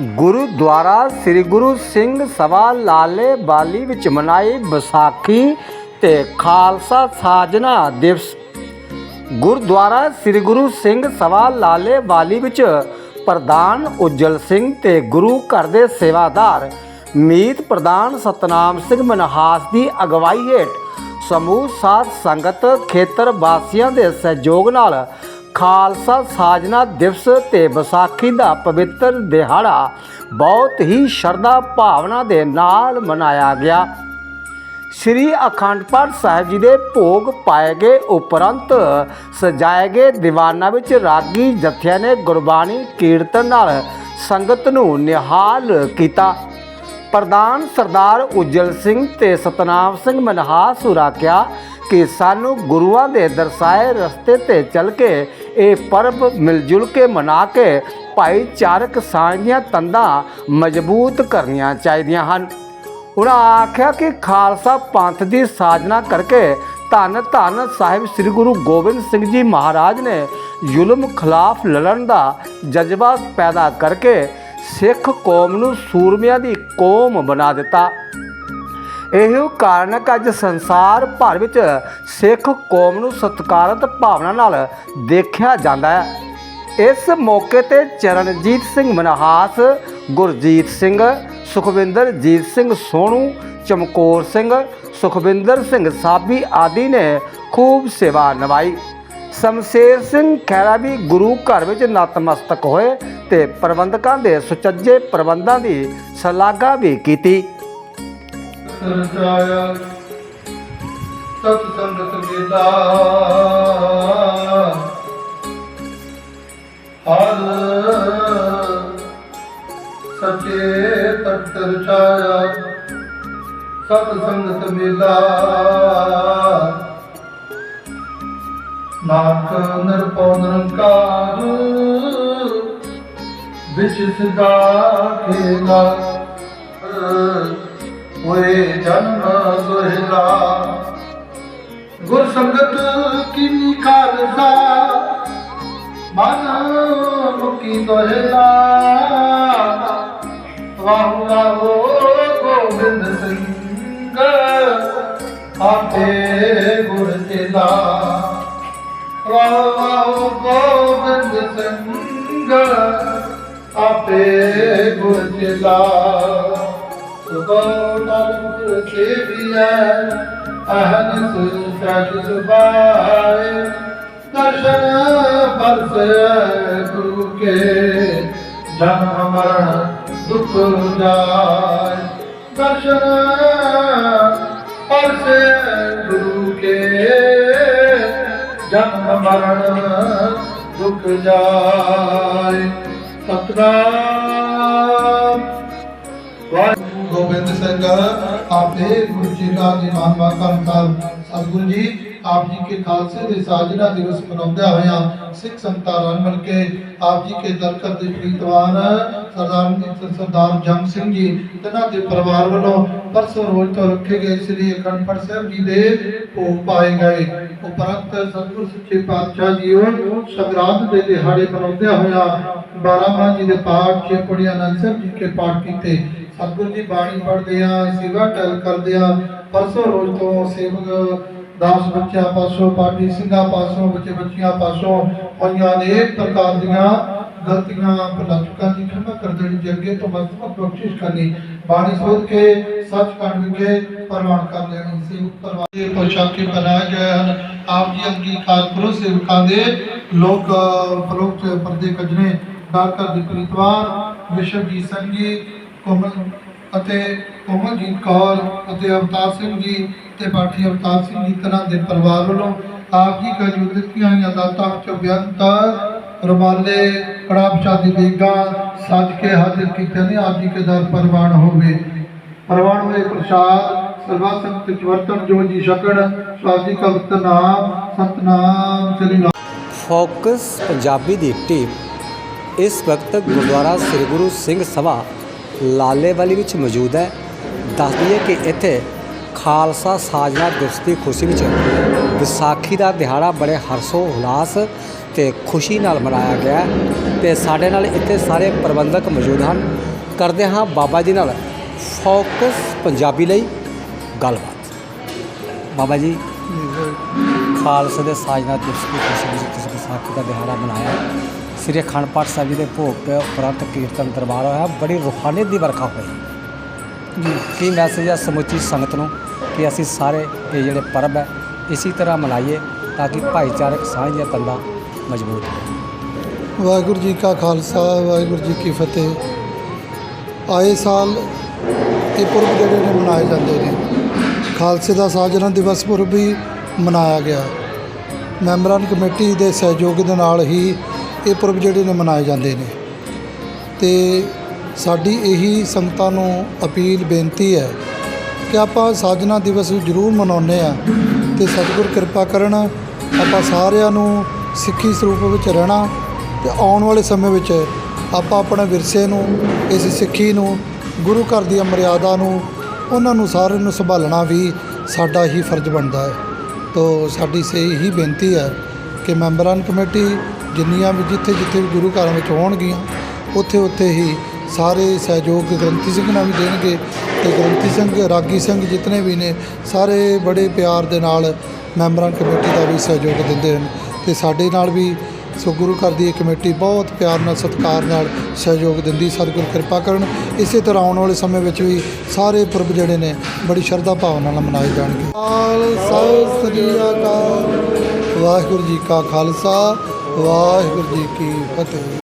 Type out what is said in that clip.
ਗੁਰਦੁਆਰਾ ਸ੍ਰੀ ਗੁਰੂ ਸਿੰਘ ਸਭਾ ਲਾਲੇ ਬਾਲੀ ਵਿੱਚ ਮਨਾਈ ਵਿਸਾਖੀ ਤੇ ਖਾਲਸਾ ਸਾਜਨਾ ਦਿਵਸ। ਗੁਰਦੁਆਰਾ ਸ੍ਰੀ ਗੁਰੂ ਸਿੰਘ ਸਭਾ ਲਾਲੇ ਵਾਲੀ ਵਿੱਚ ਪ੍ਰਧਾਨ ਉਜਲ ਸਿੰਘ ਤੇ ਗੁਰੂ ਘਰ ਦੇ ਸੇਵਾਦਾਰ ਮੀਤ ਪ੍ਰਧਾਨ ਸਤਨਾਮ ਸਿੰਘ ਮਨਹਾਸ ਦੀ ਅਗਵਾਈ ਹੇਠ ਸਮੂਹ ਸਾਧ ਸੰਗਤ ਖੇਤਰ ਵਾਸੀਆਂ ਦੇ ਸਹਿਯੋਗ ਨਾਲ ਖਾਲਸਾ ਸਾਜਨਾ ਦਿਵਸ ਤੇ ਵਿਸਾਖੀ ਦਾ ਪਵਿੱਤਰ ਦਿਹਾੜਾ ਬਹੁਤ ਹੀ ਸ਼ਰਧਾ ਭਾਵਨਾ ਦੇ ਨਾਲ ਮਨਾਇਆ ਗਿਆ। ਸ੍ਰੀ ਅਖੰਡ ਪਾਠ ਸਾਹਿਬ ਜੀ ਦੇ ਭੋਗ ਪਾਏ ਗਏ ਉਪਰੰਤ ਸਜਾਏ ਗਏ ਦੀਵਾਨਾਂ ਵਿੱਚ ਰਾਗੀ ਜਥਿਆਂ ਨੇ ਗੁਰਬਾਣੀ ਕੀਰਤਨ ਨਾਲ ਸੰਗਤ ਨੂੰ ਨਿਹਾਲ ਕੀਤਾ। ਪ੍ਰਧਾਨ ਸਰਦਾਰ ਉਜਲ ਸਿੰਘ ਤੇ ਸਤਨਾਮ ਸਿੰਘ ਮਨਹਾਸ ਹੋਰਾਂ ਕਿਹਾ ਕਿ ਸਾਨੂੰ ਗੁਰੂਆਂ ਦੇ ਦਰਸਾਏ ਰਸਤੇ ਤੇ ਚੱਲ ਕੇ ਇਹ ਪਰਬ ਮਿਲ ਜੁਲ ਕੇ ਮਨਾ ਕੇ ਭਾਈਚਾਰਕ ਸਾਂਝ ਦੀਆਂ ਤੰਦਾਂ ਮਜ਼ਬੂਤ ਕਰਨੀਆਂ ਚਾਹੀਦੀਆਂ ਹਨ। ਉਹਨਾਂ ਆਖਿਆ ਕਿ ਖਾਲਸਾ ਪੰਥ ਦੀ ਸਾਜਨਾ ਕਰਕੇ ਧੰਨ ਧੰਨ ਸਾਹਿਬ ਸ੍ਰੀ ਗੁਰੂ ਗੋਬਿੰਦ ਸਿੰਘ ਜੀ ਮਹਾਰਾਜ ਨੇ ਜ਼ੁਲਮ ਖਿਲਾਫ ਲੜਨ ਦਾ ਜਜ਼ਬਾ ਪੈਦਾ ਕਰਕੇ ਸਿੱਖ ਕੌਮ ਨੂੰ ਸੂਰਮਿਆਂ ਦੀ ਕੌਮ ਬਣਾ ਦਿੱਤਾ। ਇਹੋ ਕਾਰਨ ਅੱਜ ਸੰਸਾਰ ਭਰ ਵਿੱਚ ਸਿੱਖ ਕੌਮ ਨੂੰ ਸਤਿਕਾਰਤ ਭਾਵਨਾ ਨਾਲ ਦੇਖਿਆ ਜਾਂਦਾ ਹੈ। ਇਸ ਮੌਕੇ ਤੇ ਚਰਨਜੀਤ ਸਿੰਘ ਮਨਹਾਸ, ਗੁਰਜੀਤ ਸਿੰਘ, ਸੁਖਵਿੰਦਰਜੀਤ ਸਿੰਘ ਸੋਨੂ ਚਮਕੌਰ ਸਿੰਘ, ਸੁਖਵਿੰਦਰ ਸਿੰਘ ਸਾਬੀ ਆਦਿ ਨੇ ਖੂਬ ਸੇਵਾ ਨਿਭਾਈ। ਸ਼ਮਸ਼ੇਰ ਸਿੰਘ ਖਹਿਰਾ ਵੀ ਗੁਰੂ ਘਰ ਵਿੱਚ ਨਤਮਸਤਕ ਹੋਏ ਤੇ ਪ੍ਰਬੰਧਕਾਂ ਦੇ ਸੁਚੱਜੇ ਪ੍ਰਬੰਧਾਂ ਦੀ ਸ਼ਲਾਘਾ ਵੀ ਕੀਤੀ। ਸਰਜਾਇਆ ਸਤ ਸੰਗਤ। ਮੇਲਾ ਹਰ ਸਚੇ ਤਤਰ ਛਾਇਆ ਸਤ ਸੰਗਤ। ਮੇਲਾ ਨਾਕ ਨਿਰਪਉ ਨਿਰੰਕਾਰ, ਵਿੱਚ ਸਦਾ ਖੇਲਾ। ਹੋਏ ਜਨਮ ਸੁਹਿਲਾ। ਗੁਰ ਸੰਗਤ ਕੀ ਖਾਲਸਾ। ਮਨ ਮੁਕੀ ਦੋਹਿਲਾ ਵਾਹ ਵਾਹ ਗੋਬਿੰਦ ਸਿੰਘ। ਆਪੇ ਗੁਰ ਚੇਲਾ। ਵਾਹ ਵਾਹ ਗੋਬਿੰਦ ਸਿੰਘ। ਆਪੇ ਗੁਰ ਚੇਲਾ। ਸੁਬੋ ਨਾਨਕ ਸੇਵੀਐ ਅਹਨਿਸ ਸਜ ਸੁਭਾਏ। ਦਰਸ਼ਨ ਪਰਸੈ ਗੁਰੂ ਕੇ ਜਨਮ ਮਰਨ ਦੁਖ ਜਾਏ। ਦਰਸ਼ਨ ਪਰਸੈ ਗੁਰੂ ਕੇ ਜਨਮ ਮਰਨ ਦੁਖ ਜਾਏ। ਸਤਨਾਮ। ਵਾਹਿਗੁਰੂ। ਗੋਬਿੰਦ ਸਿੰਘ, ਆਪੇ ਗੁਰੂ ਜੀ ਦਾ ਦੀ ਕਰਤਾਰ ਸਤਿਗੁਰੂ ਜੀ, ਆਪ ਜੀ ਕੇ ਖਾਲਸੇ ਦੇ ਸਾਜਨਾ ਦਿਵਸ ਮਨਾਉਂਦੇ ਹੋਇਆ ਸਿੱਖ ਸੰਗਤਾਂ ਰਲ ਮਿਲ ਕੇ ਆਪ ਜੀ ਕੇ ਦਰਕਰ ਦੇ ਪ੍ਰੀਤਵਾਨ ਸਰਦਾਰ ਸਰਦਾਰ ਜੰਗ ਸਿੰਘ ਜੀ, ਤਨਾਂ ਦੇ ਪਰਿਵਾਰ ਵੱਲੋਂ ਪਰਸੋਂ ਰੋਜ਼ ਤੋਂ ਰੱਖੇ ਗਏ ਸ੍ਰੀ ਅਖੰਡ ਪਾਠ ਸਾਹਿਬ ਜੀ ਦੇ ਭੋਗ ਪਾਏ ਗਏ। ਉਪਰੰਤ ਸਤਿਗੁਰ ਸੱਚੇ ਪਾਤਸ਼ਾਹ ਜੀ ਉਹ ਸੰਗਰਾਂਦ ਦੇ ਦਿਹਾੜੇ ਮਨਾਉਂਦੇ ਹੋਇਆ 12 ਮਾਹ ਜੀ ਦੇ ਪਾਠ, ਛੇ ਪੜੀਆਂ ਆਨੰਦ ਸਾਹਿਬ ਜੀ ਕੇ ਪਾਠ ਕੀਤੇ। ਸਤਿਗੁਰ ਦੀ ਬਾਣੀ ਪੜ੍ਹਦੇ ਆ, ਸੇਵਾ ਟਲ ਕਰਦੇ ਆ। ਪਰਸੋਂ ਰੋਜ਼ ਤੋਂ ਸੇਵਕ, ਦਾਸ ਬੱਚਿਆਂ ਪਾਸੋਂ, ਪਾਠੀ ਸਿੰਘਾਂ ਪਾਸੋਂ, ਬੱਚੇ ਬੱਚੀਆਂ ਪਾਸੋਂ ਹੋਈਆਂ ਅਨੇਕ ਪ੍ਰਕਾਰ ਦੀਆਂ ਗਲਤੀਆਂ ਭੁਲਚਕਾਂ ਦੀ ਖਿਮਾ ਕਰ ਦੇਣੀ ਜੀ ਤੋਂ ਮਜ਼ਬੂਤ ਬਖਸ਼ਿਸ਼ ਕਰਨੀ, ਬਾਣੀ ਸੋਧ ਕੇ, ਸੱਚਖੰਡ ਵਿਖੇ ਪ੍ਰਮਾਣ ਕਰ ਲੈਣੀ ਸੀ। ਪਰਵਾਏ ਪੋਸ਼ਾਕੇ ਪਹਿਨਾਏ ਗਏ ਹਨ। ਆਪ ਜੀ ਅੰਗੀਕਾਰ ਕਰੋ, ਸੇਵਕਾਂ ਦੇ ਲੋਕ ਪ੍ਰੋਕਤ ਪਰਦੇ ਕਜਨੇ ਡਾਕਟਰ ਦੀ ਪ੍ਰੀਤਵਾਨ ਵਿਸ਼ਵਜੀਤ ਸਿੰਘ ਜੀ ਕੋਮਲ ਅਤੇ ਕੋਮਲਜੀਤ ਕੌਰ ਅਤੇ ਅਵਤਾਰ ਸਿੰਘ ਜੀ ਤੇ ਪਾਠੀ ਅਵਤਾਰ ਸਿੰਘ ਜੀ ਤਨਾਂ ਦੇ ਪਰਿਵਾਰ ਵੱਲੋਂ ਆਪ ਜੀ ਕਾ ਜੋ ਦਿੱਤੀਆਂ ਹੋਈਆਂ ਦਾਤਾਂ ਵਿੱਚੋਂ ਬੇਅੰਤ ਰੁਮਾਲੇ ਕੜਾ ਪ੍ਰਸ਼ਾਦੀ ਦੇਗਾ ਸੱਜ ਕੇ ਹਾਜ਼ਰ ਕੀਤੇ ਨੇ। ਆਪ ਜੀ ਕੇ ਦਰ ਪ੍ਰਵਾਨ ਹੋਵੇ। ਪ੍ਰਵਾਨ ਹੋਏ ਪ੍ਰਸ਼ਾਦ ਸਰਬਾ ਸੰਗਤ ਚ ਜੋ ਜੀ ਛਕਣ। ਸਵਾਦੀ ਕਵਤ ਨਾਮ, ਸਤਨਾਮ ਸ੍ਰੀ ਫੋਕਸ ਪੰਜਾਬੀ ਦੀ ਟੀਮ ਇਸ ਵਕਤ ਗੁਰਦੁਆਰਾ ਸ੍ਰੀ ਗੁਰੂ ਸਿੰਘ ਸਭਾ ਲਾਲੇਵਾਲੀ ਵਿੱਚ ਮੌਜੂਦ ਹੈ। ਦੱਸ ਦਈਏ ਕਿ ਇੱਥੇ ਖਾਲਸਾ ਸਾਜਨਾ ਦਿਵਸ ਦੀ ਖੁਸ਼ੀ ਵਿੱਚ ਵਿਸਾਖੀ ਦਾ ਦਿਹਾੜਾ ਬੜੇ ਹਰਸ਼ੋ ਉਲਾਸ ਤੇ ਖੁਸ਼ੀ ਨਾਲ ਮਨਾਇਆ ਗਿਆ ਹੈ ਤੇ ਸਾਡੇ ਨਾਲ ਇੱਥੇ ਸਾਰੇ ਪ੍ਰਬੰਧਕ ਮੌਜੂਦ ਹਨ। ਕਰਦੇ ਹਾਂ ਬਾਬਾ ਜੀ ਨਾਲ ਫੋਕਸ ਪੰਜਾਬੀ ਲਈ ਗੱਲਬਾਤ। ਬਾਬਾ ਜੀ, ਖਾਲਸੇ ਦੇ ਸਾਜਨਾ ਦਿਵਸ ਦੀ ਖੁਸ਼ੀ ਵਿੱਚ ਤੁਸੀਂ ਵਿਸਾਖੀ ਦਾ ਦਿਹਾੜਾ ਮਨਾਇਆ। ਸ੍ਰੀ ਅਖੰਡ ਪਾਠ ਸਾਹਿਬ ਜੀ ਦੇ ਭੋਗ ਤੇ ਉਪਰੰਤ ਕੀਰਤਨ ਦਰਬਾਰ ਹੋਇਆ। ਬੜੀ ਰੂਹਾਨੀਅਤ ਦੀ ਵਰਖਾ ਹੋਈ। ਕੀ ਮੈਸੇਜ ਆ ਸਮੁੱਚੀ ਸੰਗਤ ਨੂੰ ਕਿ ਅਸੀਂ ਸਾਰੇ ਇਹ ਜਿਹੜੇ ਪਰਬ ਹੈ, ਇਸੇ ਤਰ੍ਹਾਂ ਮਨਾਈਏ ਤਾਂ ਕਿ ਭਾਈਚਾਰਕ ਸਾਂਝ ਦੀਆਂ ਤੰਦਾਂ ਮਜ਼ਬੂਤ ਹੋਣ ਵਾਹਿਗੁਰੂ ਜੀ ਕਾ ਖਾਲਸਾ, ਵਾਹਿਗੁਰੂ ਜੀ ਕੀ ਫਤਿਹ। ਆਏ ਸਾਲ ਇਹ ਪੁਰਬ ਜਿਹੜੇ ਨੇ ਮਨਾਏ ਜਾਂਦੇ ਨੇ। ਖਾਲਸੇ ਦਾ ਸਾਜਨਾ ਦਿਵਸ ਪੁਰਬ ਵੀ ਮਨਾਇਆ ਗਿਆ। ਮੈਂਬਰਾਂ ਦੀ ਕਮੇਟੀ ਦੇ ਸਹਿਯੋਗ ਦੇ ਨਾਲ ਹੀ ਇਹ ਪੁਰਬ ਜਿਹੜੇ ਨੇ ਮਨਾਏ ਜਾਂਦੇ ਨੇ। ਤੇ ਸਾਡੀ ਇਹੀ ਸੰਗਤਾਂ ਨੂੰ ਅਪੀਲ, ਬੇਨਤੀ ਹੈ ਕਿ ਆਪਾਂ ਸਾਜਨਾ ਦਿਵਸ ਜ਼ਰੂਰ ਮਨਾਉਂਦੇ ਆ ਤੇ ਸਤਿਗੁਰ ਕਿਰਪਾ ਕਰਨ ਆਪਾਂ ਸਾਰਿਆਂ ਨੂੰ ਸਿੱਖੀ ਸਰੂਪ ਵਿੱਚ ਰਹਿਣਾ ਤੇ ਆਉਣ ਵਾਲੇ ਸਮੇਂ ਵਿੱਚ ਆਪਾਂ ਆਪਣੇ ਵਿਰਸੇ ਨੂੰ, ਇਸ ਸਿੱਖੀ ਨੂੰ, ਗੁਰੂ ਘਰ ਦੀਆਂ ਮਰਿਆਦਾ ਨੂੰ, ਉਹਨਾਂ ਨੂੰ ਸਾਰਿਆਂ ਨੂੰ ਸੰਭਾਲਣਾ ਵੀ ਸਾਡਾ ਹੀ ਫਰਜ਼ ਬਣਦਾ ਹੈ। ਤੋ ਸਾਡੀ ਸੇ ਹੀ ਬੇਨਤੀ ਹੈ ਕਿ ਮੈਂਬਰਾਂ ਕਮੇਟੀ ਜਿੰਨੀਆਂ ਵੀ ਜਿੱਥੇ ਜਿੱਥੇ ਵੀ ਗੁਰੂ ਘਰਾਂ ਵਿੱਚ ਹੋਣਗੀਆਂ, ਉੱਥੇ ਉੱਥੇ ਹੀ ਸਾਰੇ ਸਹਿਯੋਗ ਗ੍ਰੰਥੀ ਸਿੰਘ ਨਾਲ ਵੀ ਦੇਣਗੇ ਤੇ ਗ੍ਰੰਥੀ ਸਿੰਘ, ਰਾਗੀ ਸਿੰਘ ਜਿਤਨੇ ਵੀ ਨੇ, ਸਾਰੇ ਬੜੇ ਪਿਆਰ ਦੇ ਨਾਲ ਮੈਂਬਰਾਂ ਕਮੇਟੀ ਦਾ ਵੀ ਸਹਿਯੋਗ ਦਿੰਦੇ ਹਨ ਤੇ ਸਾਡੇ ਨਾਲ ਵੀ ਸੋ ਗੁਰੂ ਘਰ ਦੀ ਇਹ ਕਮੇਟੀ ਬਹੁਤ ਪਿਆਰ ਨਾਲ, ਸਤਿਕਾਰ ਨਾਲ ਸਹਿਯੋਗ ਦਿੰਦੀ, ਸਤਿਗੁਰ ਕਿਰਪਾ ਕਰਨ। ਇਸੇ ਤਰ੍ਹਾਂ ਆਉਣ ਵਾਲੇ ਸਮੇਂ ਵਿੱਚ ਵੀ ਸਾਰੇ ਪੁਰਬ ਜਿਹੜੇ ਨੇ, ਬੜੀ ਸ਼ਰਧਾ ਭਾਵਨਾ ਨਾਲ ਮਨਾਏ ਜਾਣਗੇ। ਸਤਿ ਸ੍ਰੀ ਅਕਾਲ। ਵਾਹਿਗੁਰੂ ਜੀ ਕਾ ਖਾਲਸਾ। ਵਾਹਿਗੁਰੂ ਜੀ ਕੀ ਫਤਿਹ।